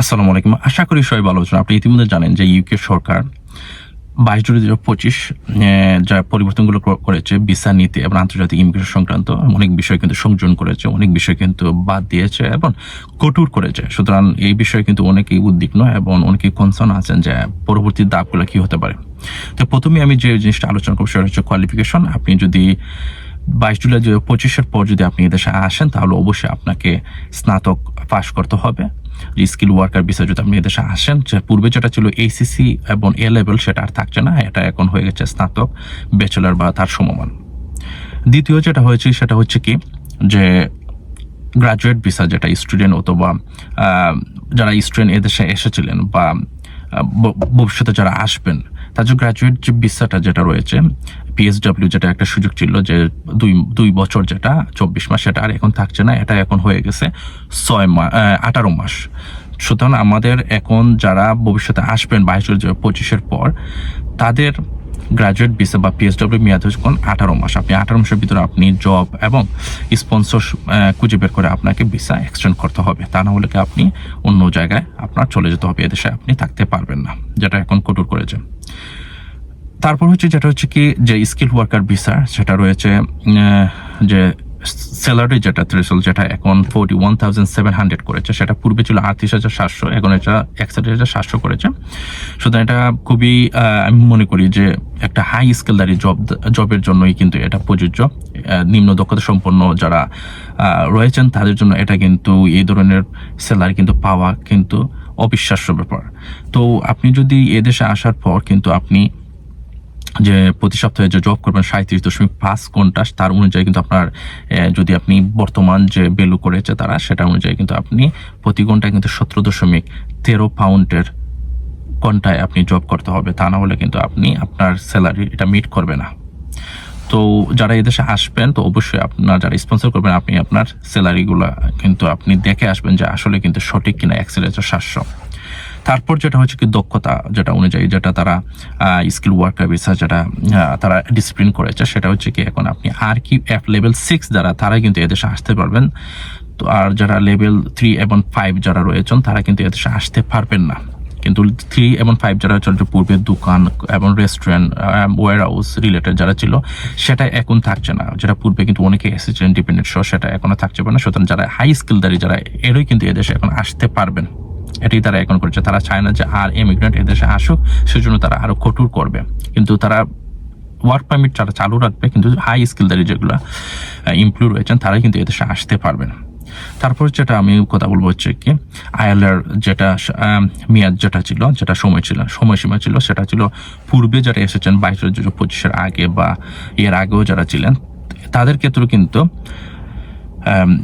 আসসালামু আলাইকুম। আশা করি সবাই ভালো আছেন। আপনি ইতিমধ্যে জানেন যে ইউকে সরকার বাইশ জুলাই দু হাজার পঁচিশ যা পরিবর্তনগুলো করেছে ভিসা নীতি এবং আন্তর্জাতিক ইমিগ্রেশন সংক্রান্ত অনেক বিষয় কিন্তু সংযোজন করেছে, অনেক বিষয় কিন্তু বাদ দিয়েছে এবং কঠোর করেছে। সুতরাং এই বিষয়ে কিন্তু অনেকেই উদ্বিগ্ন এবং অনেকেই কনসার্ন আছেন যে পরবর্তী দাবগুলো কী হতে পারে। তো প্রথমে আমি যে জিনিসটা আলোচনা করব সেটা হচ্ছে কোয়ালিফিকেশন আপনি যদি বাইশ জুলাই দু হাজার পঁচিশের পর যদি আপনি এদেশে আসেন, তাহলে অবশ্যই আপনাকে স্নাতক পাশ করতে হবে। স্কিল ওয়ার্কার বিষয় যদি আপনি এদেশে আসেন, যে পূর্বে যেটা ছিল এইসিসি এবং এ লেভেল সেটা আর থাকছে না, এটা এখন হয়ে গেছে স্নাতক ব্যাচেলার বা তার সমমান। দ্বিতীয় যেটা হয়েছে, সেটা হচ্ছে কি, যে গ্রাজুয়েট ভিসা যেটা স্টুডেন্ট অথবা যারা স্টুডেন্ট এদেশে এসেছিলেন বা ভবিষ্যতে যারা আসবেন তার যে গ্রাজুয়েট যে ভিসাটা যেটা রয়েছে পিএসডব্লিউ যেটা একটা সুযোগ ছিল যে দুই দুই বছর যেটা, চব্বিশ মাস সেটা আর এখন থাকছে না, এটা এখন হয়ে গেছে ছয় মাস আঠারো মাস। সুতরাং আমাদের এখন যারা ভবিষ্যতে আসবেন বাইশ পঁচিশের পর, তাদের গ্রাজুয়েট ভিসা বা পিএসডব্লিউ মেয়াদ হচ্ছে আঠারো মাস। আপনি আঠারো মাসের ভিতরে আপনি জব এবং স্পন্সর খুঁজে বের করে আপনাকে ভিসা এক্সটেন্ড করতে হবে। তা না হলে আপনি অন্য জায়গায় আপনার চলে যেতে হবে এদেশে আপনি থাকতে পারবেন না, যেটা এখন কঠোর করেছে। তারপর হচ্ছে যেটা হচ্ছে কি, যে স্কিল ওয়ার্কার ভিসা সেটা রয়েছে যে স্যালারি যেটা থ্রেশল যেটা এখন forty one thousand seven hundred করেছে, সেটা পূর্বে ছিল আটত্রিশ হাজার সাতশো, এখন এটা একষট্টি হাজার সাতশো করেছে। সুতরাং এটা খুবই আমি মনে করি যে একটা হাই স্কিলদারি জব জবের জন্যই কিন্তু এটা প্রযোজ্য। নিম্ন দক্ষতা সম্পন্ন যারা রয়েছেন, তাদের জন্য এটা কিন্তু এই ধরনের স্যালারি কিন্তু পাওয়া কিন্তু অবিশ্বাস্য ব্যাপার। তো আপনি যদি এদেশে আসার পর কিন্তু আপনি যে প্রতি সপ্তাহে যে জব করবেন সাঁত্রিশ দশমিক পাঁচ ঘণ্টা তার অনুযায়ী কিন্তু আপনার যদি আপনি বর্তমান যে বেলু করেছে তারা সেটা অনুযায়ী কিন্তু আপনি প্রতি ঘন্টায় কিন্তু সতেরো দশমিক তেরো পাউন্ডের ঘন্টায় আপনি জব করতে হবে। তা না হলে কিন্তু আপনি আপনার স্যালারি এটা মিট করবে না। তো যারা এদেশে আসবেন, তো অবশ্যই আপনার যারা স্পন্সর করবেন, আপনি আপনার স্যালারিগুলো কিন্তু আপনি দেখে আসবেন যে আসলে কিন্তু সঠিক কিনা অ্যাক্সেলেটার সাতশো তারপর যেটা হচ্ছে কি, দক্ষতা যেটা অনুযায়ী যেটা তারা স্কিল ওয়ার্কার ভিসা যেটা তারা ডিসিপ্লিন করেছে, সেটা হচ্ছে কি, এখন আপনি আর কি এফ লেভেল সিক্স যারা তারা কিন্তু এদেশে আসতে পারবেন। তো আর যারা লেভেল থ্রি এবং ফাইভ যারা রয়েছেন, তারা কিন্তু এদেশে আসতে পারবেন না। কিন্তু থ্রি এবং ফাইভ যারা চলছে পূর্বে দোকান এবং রেস্টুরেন্ট ওয়ার হাউস রিলেটেড যারা ছিল, সেটা এখন থাকছে না। যেটা পূর্বে কিন্তু অনেকে এসেছে ইন্ডিপেন্ডেন্ট শো সেটা এখনও থাকছে না। সুতরাং যারা হাই স্কিলদারি যারা এরই কিন্তু এদেশে এখন আসতে পারবেন। এটাই তারা এখন করছে। তারা চায় না যে আর ইমিগ্রেন্ট এদেশে আসুক, সেজন্য তারা আরও কঠোর করবে। কিন্তু তারা ওয়ার্ক পারমিট যারা চালু রাখবে, কিন্তু হাই স্কিলদারি যেগুলো ইমপ্লুড রয়েছেন তারা কিন্তু এদেশে আসতে পারবেন তারপর যেটা আমি কথা বলব হচ্ছে কি আয়ালের যেটা মেয়াদ যেটা ছিল, যেটা সময় ছিল, সময়সীমা ছিল, সেটা ছিল পূর্বে যারা এসেছেন বাইশ হাজার পঁচিশের আগে বা এর আগেও যারা ছিলেন, তাদের ক্ষেত্রেও কিন্তু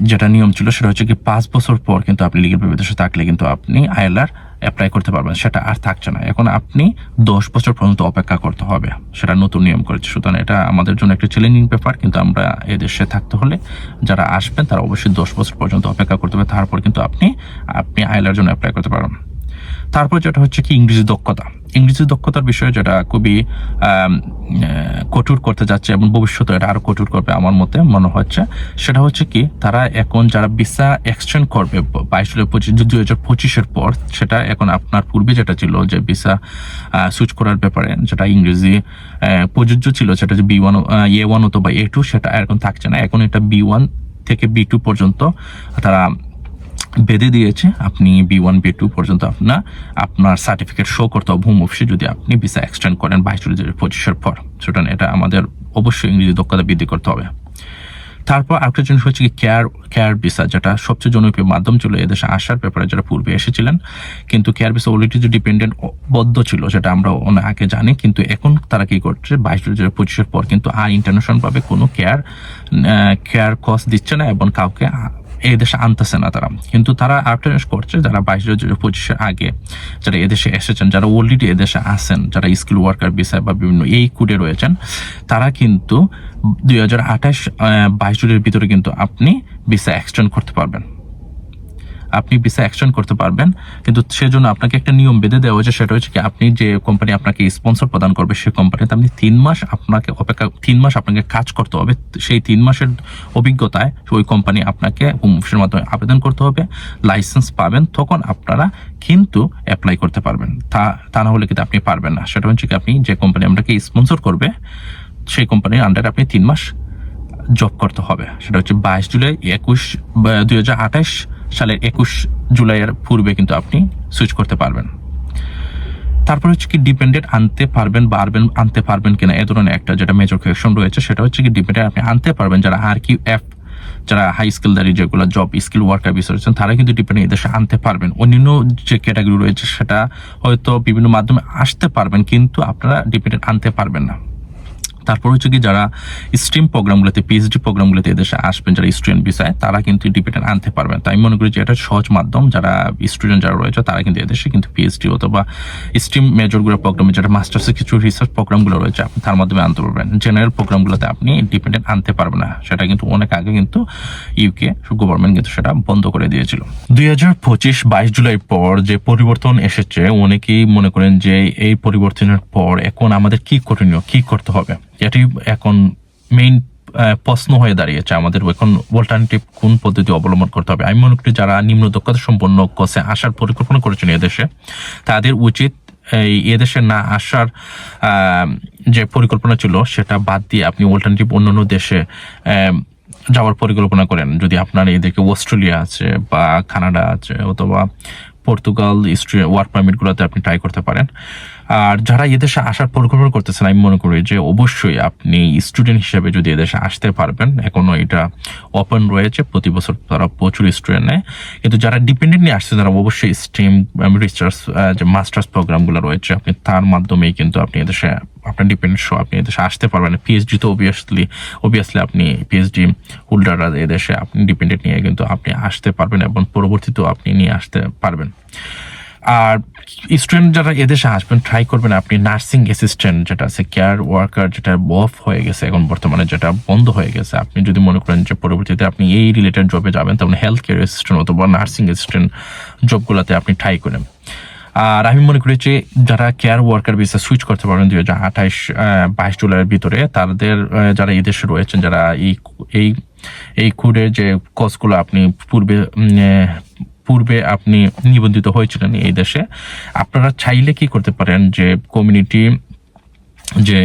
যেটা নিয়ম ছিল সেটা হচ্ছে কি পাঁচ বছর পর কিন্তু আপনি লিগেল বিদেশে থাকলে কিন্তু আপনি আইএলআর অ্যাপ্লাই করতে পারবেন। সেটা আর থাকছে না। এখন আপনি দশ বছর পর্যন্ত অপেক্ষা করতে হবে। সেটা নতুন নিয়ম করেছে। সুতরাং এটা আমাদের জন্য একটা চ্যালেঞ্জিং ব্যাপার। কিন্তু আমরা এদেশে থাকতে হলে যারা আসবেন, তারা অবশ্যই দশ বছর পর্যন্ত অপেক্ষা করতে হবে। তারপর কিন্তু আপনি আপনি আইএলআর জন্য অ্যাপ্লাই করতে পারবেন। তারপর যেটা হচ্ছে কি ইংরেজি দক্ষতা। ইংরেজি দক্ষতার বিষয়ে যেটা খুবই কঠোর করতে যাচ্ছে এবং ভবিষ্যতে এটা আরও কঠোর করবে আমার মতে, মনে হচ্ছে। সেটা হচ্ছে কি, তারা এখন যারা ভিসা এক্সটেন্ড করবে বাইশ পঁচিশ, দুই হাজার পঁচিশের পর, সেটা এখন আপনার পূর্বে যেটা ছিল যে ভিসা সুইচ করার ব্যাপারে, যেটা ইংরেজি প্রযোজ্য ছিল, সেটা যে বি ওয়ান এ ওয়ান অথবা এ টু, সেটা এখন থাকছে না। এখন এটা বি ওয়ান থেকে বি টু পর্যন্ত তারা বেঁধে দিয়েছে। আপনি বি ওয়ান বি টু পর্যন্ত আপনার আপনার সার্টিফিকেট শো করতে হবে হোম অফিসে যদি আপনি ভিসা এক্সটেন্ড করেন বাইশ পঁচিশের পর। সুতরাং এটা আমাদের অবশ্যই ইংরেজি দক্ষতা বৃদ্ধি করতে হবে। তারপর আরেকটা জিনিস হচ্ছে কি কেয়ার কেয়ার ভিসা যেটা সবচেয়ে জনপ্রিয় মাধ্যম ছিল এদেশে আসার ব্যাপারে যারা পূর্বে এসেছিলেন। কিন্তু কেয়ার ভিসা অলরেডি যে ডিপেন্ডেন্ট বদ্ধ ছিল, সেটা আমরা অনেক আগে জানি। কিন্তু এখন তারা কি করছে, বাইশ দুই হাজার পঁচিশের পর কিন্তু আর ইন্টারন্যাশনাল ভাবে কোনো কেয়ার কেয়ার কস্ট দিচ্ছে না এবং কাউকে আ- এই দেশে আনতেছে না তারা। কিন্তু তারা আরেকটা করছে যারা বাইশ পঁচিশের আগে যারা এদেশে এসেছেন, যারা অলরেডি এদেশে আসেন যারা স্কিল ওয়ার্কার বিষয় বা বিভিন্ন এই কুডে রয়েছেন, তারা কিন্তু দুই হাজার আঠাশ বাইশ জুনের ভিতরে কিন্তু আপনি ভিসা এক্সটেন্ড করতে পারবেন। আপনি ভিসা এক্সটেন্ড করতে পারবেন, কিন্তু সেজন্য আপনাকে একটা নিয়ম বেঁধে দেওয়া হয়েছে, সেটা হচ্ছে কি আপনি যে কোম্পানি আপনাকে স্পন্সর প্রদান করবে সেই কোম্পানিতে আপনি তিন মাস আপনাকে অপেক্ষা, তিন মাস আপনাকে কাজ করতে হবে, সেই তিন মাসের অভিজ্ঞতায় ওই কোম্পানি আপনাকে হোম অফিসের মাধ্যমে আবেদন করতে হবে লাইসেন্স পাবেন, তখন আপনারা কিন্তু অ্যাপ্লাই করতে পারবেন। তা তা না হলে কিন্তু আপনি পারবেন না। সেটা হচ্ছে কি আপনি যে কোম্পানি আপনাকে স্পন্সর করবে, সেই কোম্পানির আন্ডারে আপনি তিন মাস জব করতে হবে। সেটা হচ্ছে বাইশ জুলাই একুশ দুই হাজার আঠাশ সালের একুশ জুলাইয়ের পূর্বে কিন্তু আপনি সুইচ করতে পারবেন। তারপর হচ্ছে কি ডিপেন্ডেন্ট আনতে পারবেন পারবেন আনতে পারবেন কিনা এ ধরনের একটা যেটা মেজর কোয়েশন রয়েছে, সেটা হচ্ছে কি ডিপেন্ডেন্ট আপনি আনতে পারবেন। যারা আর কি এফ যারা হাই স্কিলদারি যেগুলো জব স্কিল ওয়ার্কার বিষয় রয়েছেন তারা কিন্তু ডিপেন্ডেন্ট দেশে আনতে পারবেন। অন্যান্য যে ক্যাটাগরি রয়েছে, সেটা হয়তো বিভিন্ন মাধ্যমে আসতে পারবেন, কিন্তু আপনারা ডিপেন্ডেন্ট আনতে পারবেন না। তারপর হচ্ছে কি যারা স্ট্রিম প্রোগ্রামগুলোতে পিএইচডি প্রোগ্রামগুলোতে এদেশে আসবেন, যারা স্টুডেন্ট বিষয় তারা কিন্তু ডিপেন্ডেন্ট আনতে পারবেন। তাই মনে করি যে এটা সহজ মাধ্যম। যারা স্টুডেন্ট যারা রয়েছে, তারা কিন্তু এদেশে কিন্তু পিএইচডি অথবা স্ট্রিম মেজরগুলো প্রোগ্রামে যারা মাস্টার্সের কিছু রিসার্চ প্রোগ্রামগুলো রয়েছে আপনি তার মাধ্যমে আনতে পারবেন। জেনারেল প্রোগ্রামগুলোতে আপনি ডিপেন্ডেন্ট আনতে পারবেন না। সেটা কিন্তু অনেক আগে কিন্তু ইউকে গভর্নমেন্ট কিন্তু সেটা বন্ধ করে দিয়েছিল। দুই হাজার পঁচিশ বাইশ জুলাই পর যে পরিবর্তন এসেছে, অনেকেই মনে করেন যে এই পরিবর্তনের পর এখন আমাদের কি করণীয়, কি করতে হবে? এটি এখন মেইন প্রশ্ন হয়ে দাঁড়িয়েছে আমাদের। এখন অল্টারনেটিভ কোন পদ্ধতি অবলম্বন করতে হবে? আমি মনে করি যারা নিম্ন দক্ষতা সম্পন্ন কোর্সে আসার পরিকল্পনা করেছেন এদেশে, তাদের উচিত এই এদেশে না আসার যে পরিকল্পনা ছিল, সেটা বাদ দিয়ে আপনি অল্টারনেটিভ অন্যান্য দেশে যাওয়ার পরিকল্পনা করেন। যদি আপনার এদিকে অস্ট্রেলিয়া আছে বা কানাডা আছে অথবা পর্তুগাল ওয়ার্ক পারমিটগুলোতে আপনি ট্রাই করতে পারেন। আর যারা এদেশে আসার পরিকল্পনা করতেছেন, আমি মনে করি যে অবশ্যই আপনি স্টুডেন্ট হিসেবে যদি এদেশে আসতে পারবেন, এখনও এটা ওপেন রয়েছে, প্রতি বছর তারা প্রচুর স্টুডেন্ট নেয়। কিন্তু যারা ডিপেন্ডেন্ট নিয়ে আসছে, তারা অবশ্যই স্ট্রিম রিসার্চ যে মাস্টার্স প্রোগ্রামগুলো রয়েছে, আপনি তার মাধ্যমেই কিন্তু আপনি এদেশে আপনার ডিপেন্ডেন্ট শো আপনি এদেশে আসতে পারবেন। পিএইচডি তো অবভিয়াসলি অবভিয়াসলি আপনি পিএইচডি হোল্ডাররা এদেশে আপনি ডিপেন্ডেন্ট নিয়ে কিন্তু আপনি আসতে পারবেন এবং পরবর্তীতেও আপনি নিয়ে আসতে পারবেন। আর স্টুডেন্ট যারা এদেশে আসবেন ট্রাই করবেন আপনি নার্সিং অ্যাসিস্ট্যান্ট যেটা আছে কেয়ার ওয়ার্কার যেটা অফ হয়ে গেছে এখন বর্তমানে, যেটা বন্ধ হয়ে গেছে। আপনি যদি মনে করেন যে পরবর্তীতে আপনি এই রিলেটেড জবে যাবেন তখন হেলথ কেয়ার অ্যাসিস্ট্যান্ট অথবা নার্সিং অ্যাসিস্ট্যান্ট জবগুলোতে আপনি ট্রাই করেন। আর আমি মনে করি যে যারা কেয়ার ওয়ার্কার ভিসা সুইচ করতে পারেন দুই হাজার আঠাইশ বাইশ জুলাইয়ের ভিতরে, তাদের যারা এদেশে রয়েছেন, যারা এই এই এই কোডের যে কোর্সগুলো আপনি পূর্বে পূর্বে আপনি নিবন্ধিত হয়েছিলেন এই দেশে, আপনারা চাইলে কি করতে পারেন যে কমিউনিটি যে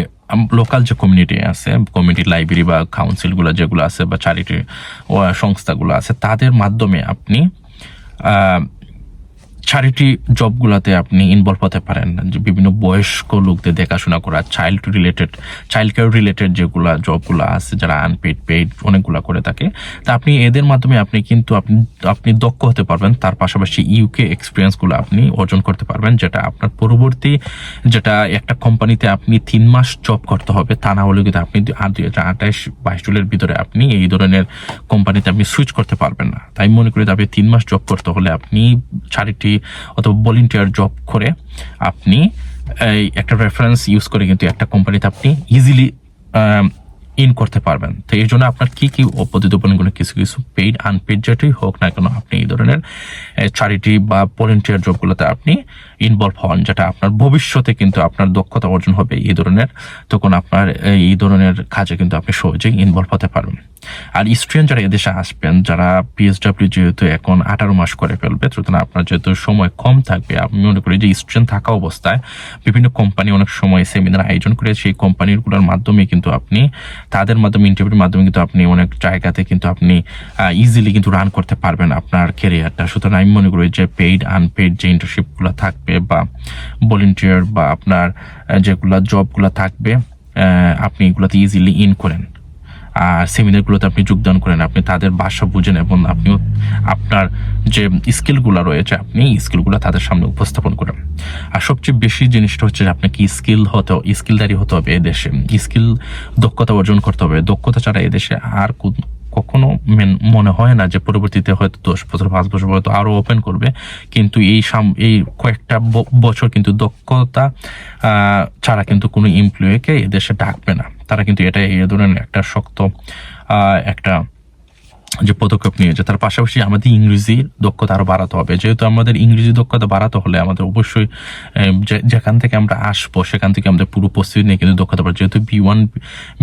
লোকাল যে কমিউনিটি আছে কমিউনিটি লাইব্রেরি বা কাউন্সিলগুলো যেগুলো আছে বা চ্যারিটি সংস্থাগুলো আছে, তাদের মাধ্যমে আপনি চ্যারিটি জবগুলোতে আপনি ইনভলভ হতে পারেন। যে বিভিন্ন বয়স্ক লোকদের দেখাশোনা করা child related child care related যেগুলা জবগুলো আছে, যারা আনপেড পেইড অনেকগুলা করে থাকে। তা আপনি এদের মাধ্যমে আপনি কিন্তু আপনি আপনি দক্ষ হতে পারবেন। তার পাশাপাশি ইউকে এক্সপিরিয়েন্সগুলো আপনি অর্জন করতে পারবেন, যেটা আপনার পরবর্তী, যেটা একটা কোম্পানিতে আপনি তিন মাস জব করতে হবে, তা না হলে কিন্তু আপনি দুই হাজার আঠাশ, বাইশ জুলের ভিতরে আপনি এই ধরনের কোম্পানিতে আপনি সুইচ করতে পারবেন না। তাই মনে করি আপনি তিন মাস জব করতে হলে আপনি চ্যারিটি অথবা ভলেন্টিয়ার জব করে আপনি এই একটা রেফারেন্স ইউজ করে কিন্তু একটা কোম্পানিতে আপনি ইজিলি ইন করতে পারবেন। তো এই জন্য আপনার কি কি উপকরণগুলো কিছু কিছু পেইড আনপেড যেটাই হোক না কেন আপনি এই ধরনের চ্যারিটি বা ভলেন্টিয়ার জবগুলোতে আপনি ইনভলভ হন, যেটা আপনার ভবিষ্যতে কিন্তু আপনার দক্ষতা অর্জন হবে এই ধরনের। তখন আপনার এই ধরনের কাজে কিন্তু আপনি সহজেই ইনভলভ হতে পারবেন। আর স্টুডেন্ট যারা এদেশে আসবেন, যারা পিএসডাব্লিউ যেহেতু এখন আঠারো মাস করে ফেলবে, সুতরাং আপনার যেহেতু সময় কম থাকবে, আমি মনে করি যে স্টুডেন্ট থাকা অবস্থায় বিভিন্ন কোম্পানি অনেক সময় সেমিনার আয়োজন করে, সেই কোম্পানিগুলোর মাধ্যমে কিন্তু আপনি, তাদের মাধ্যমে ইন্টারভিউর মাধ্যমে কিন্তু আপনি অনেক জায়গাতে কিন্তু আপনি ইজিলি কিন্তু রান করতে পারবেন আপনার কেরিয়ারটা সুতরাং আমি মনে করি যে পেইড আনপেইড যে ইন্টারশিপগুলো থাকবে বা ভলেন্টিয়ার বা আপনার যেগুলো জবগুলো থাকবে আপনি এগুলোতে ইজিলি ইন করেন। সেমিনারগুলোতে আপনি যোগদান করেন, আপনি তাদের ভাষা বুঝেন এবং আপনিও আপনার যে স্কিলগুলো রয়েছে, আপনি স্কিলগুলো তাদের সামনে উপস্থাপন করেন। আর সবচেয়ে বেশি জিনিসটা হচ্ছে যে আপনাকে স্কিল হতে স্কিলদারি হতে হবে এদেশে স্কিল দক্ষতা অর্জন করতে হবে। দক্ষতা ছাড়া এদেশে আর কখনো মেন- হয় না যে পরবর্তীতে হয়তো দশ বছর, পাঁচ বছর হয়তো আরও ওপেন করবে। কিন্তু এই সাম- এই কয়েকটা বছর কিন্তু দক্ষতা ছাড়া কিন্তু কোনো এমপ্লয়িকে এদেশে ডাকবে না। তারা কিন্তু এটা এ ধরনের একটা শক্ত একটা যে পদক্ষেপ নিয়েছে, তার পাশাপাশি আমাদের ইংরেজি দক্ষতা আরও বাড়াতে হবে। যেহেতু আমাদের ইংরেজি দক্ষতা বাড়াতে হলে আমাদের অবশ্যই যেখান থেকে আমরা আসব, সেখান থেকে আমাদের পুরো প্রস্তুতি নিয়ে কিন্তু দক্ষতা বাড়ে যেহেতু বি ওয়ান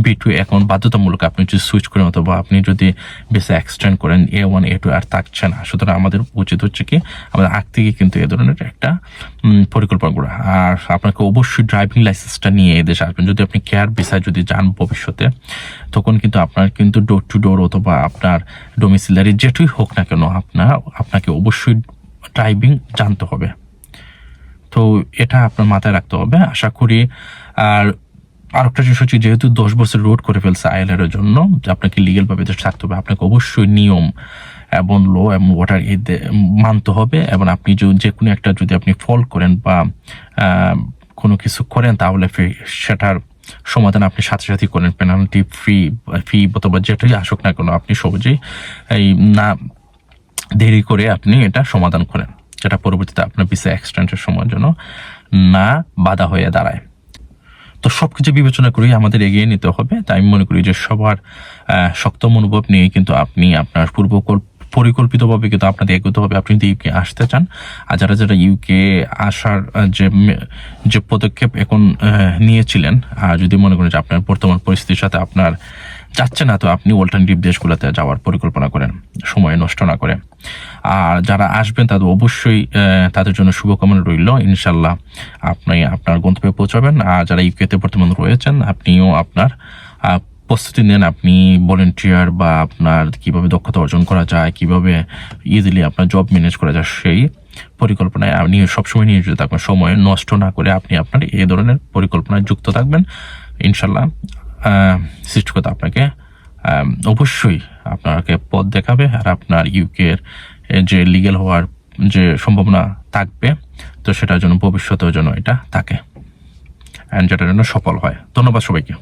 বি টু এখন বাধ্যতামূলক আপনি যদি সুইচ করেন অথবা আপনি যদি বেশি এক্সটেন্ড করেন এ ওয়ান এ টু আর থাকছে না, সুতরাং আমাদের উচিত হচ্ছে কি, আমাদের আগ থেকে কিন্তু এ ধরনের একটা পরিকল্পনা করা। আর আপনাকে অবশ্যই ড্রাইভিং লাইসেন্সটা নিয়ে এদেশে আসবেন। যদি আপনি কেয়ার ভিসায় যদি যান ভবিষ্যতে, তখন কিন্তু আপনার কিন্তু ডোর টু ডোর অথবা আপনার ডোমিসিলারি যেটাই হোক না কেন আপনার আপনাকে অবশ্যই ড্রাইভিং জানতে হবে। তো এটা আপনার মাথায় রাখতে হবে। আশা করি, আর আরেকটা জিনিস হচ্ছে যেহেতু দশ বছর রোড করে ফেলছে আইএলআর এর জন্য আপনাকে লিগেল ভাবে দেশে থাকতে হবে, আপনাকে অবশ্যই নিয়ম এবং ল এবং ওয়াটার মানতে হবে এবং আপনি যে- কোনো একটা যদি আপনি ফল করেন বা কোনো কিছু করেন তাহলে সেটার সমাধান আপনি সাথে সাথে করেন পেনাল্টি ফ্রি ফি অথবা যেটাই আসুক না কেন, আপনি সহজেই এই না দেরি করে আপনি এটা সমাধান করেন, যেটা পরবর্তীতে আপনার ভিসা এক্সটেন্সের সময়ের জন্য না বাধা হয়ে দাঁড়ায়। তো সবকিছু বিবেচনা করেই আমাদের এগিয়ে নিতে হবে। তাই আমি মনে করি যে সবার শক্ত মনোভাব নিয়ে কিন্তু আপনি আপনার পূর্ব পরিকল্পিতভাবে কিন্তু আপনাদের এগোতে হবে। আপনি যদি ইউকে আসতে চান, আর যারা যারা ইউকে আসার যে যে পদক্ষেপ এখন নিয়েছিলেন, আর যদি মনে করেন যে আপনার বর্তমান পরিস্থিতির সাথে আপনার যাচ্ছে না, তো আপনি অল্টারনেটিভ দেশগুলোতে যাওয়ার পরিকল্পনা করেন, সময় নষ্ট না করে। আর যারা আসবেন, তাদের অবশ্যই তাদের জন্য শুভকামনা রইল। ইনশাল্লাহ আপনি আপনার গন্তব্যে পৌঁছাবেন। আর যারা ইউকেতে বর্তমান রয়েছেন, আপনিও আপনার প্রস্তুতি নেন আপনি ভলেন্টিয়ার বা আপনার কীভাবে দক্ষতা অর্জন করা যায়, কীভাবে ইজিলি আপনার জব ম্যানেজ করা যায়, সেই পরিকল্পনায় আপনি সবসময় নিয়োজিত থাকবেন। সময় নষ্ট না করে আপনি আপনার এই ধরনের পরিকল্পনায় যুক্ত থাকবেন। ইনশাল্লাহ সৃষ্টিকতা আপনাকে অবশ্যই আপনাকে পথ দেখাবে আর আপনার ইউকের যে লিগেল হওয়ার যে সম্ভাবনা থাকবে, তো সেটার জন্য ভবিষ্যতের জন্য এটা থাকে। অ্যান্ড যেটার জন্য সফল হয়। ধন্যবাদ সবাইকে।